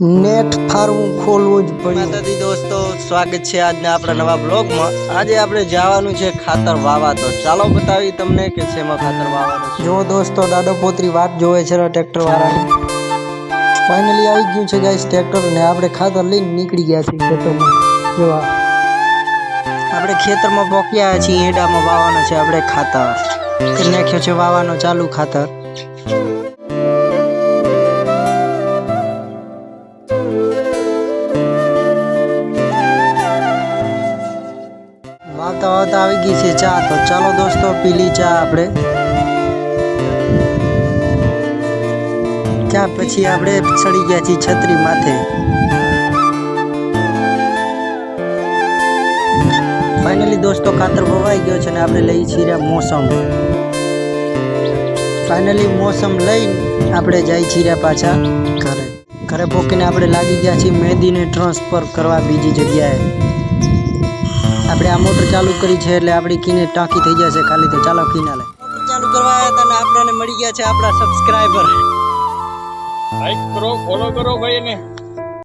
Net ફાર્મું ખોલવું જ પડ્યું. માતાજી દોસ્તો સ્વાગત છે આજના આપણા નવા બ્લોગમાં. આજે આપણે જવાનું છે ખાતર વાવા તો ચાલો બતાવી તમને કે શેમાં ખાતર વાવવાનું જો દોસ્તો દાદો પોતરી વાત જોવે છે ટ્રેક્ટર વાળાની ફાઇનલી આવી ગયું છે ગાઈસ ટ્રેક્ટર ને આપણે ખાતર લઈને નીકળી ગયા છીએ ખેતરમાં. જોવા આપણે ખેતરમાં પોક્યા છીએ એડામાં વાવવાનો છે આપણે ખાતર. નાખ્યો છે વાવાનો ચાલુ ખાતર. વાવતા આવી ગઈ છે ચા. તો ચાલો દોસ્તો, પીલી ચા આપણે. ત્યાં પછી આપણે ચડી ગયા છીએ છત્રી માથે. ફાઇનલી દોસ્તો ખાતર વવાઈ ગયો છે ને આપણે લઈ છીએ મોસમ. ફાઇનલી મોસમ લઈને આપણે જાય છીએ પાછા ઘરે. ઘરે પોકીને આપણે લાગી ગયા છીએ મહેંદીને ટ્રાન્સફર કરવા બીજી જગ્યાએ. આપણે આ મોટર ચાલુ કરી છે એટલે આપણી કીને ટાંકી થઈ જશે ખાલી તો ચાલો કીના લે ચાલુ કરવા આવ્યા હતા ને આપણને મળી ગયા છે આપણા સબસ્ક્રાઈબર લાઈક કરો ફોલો કરો ભાઈ એને.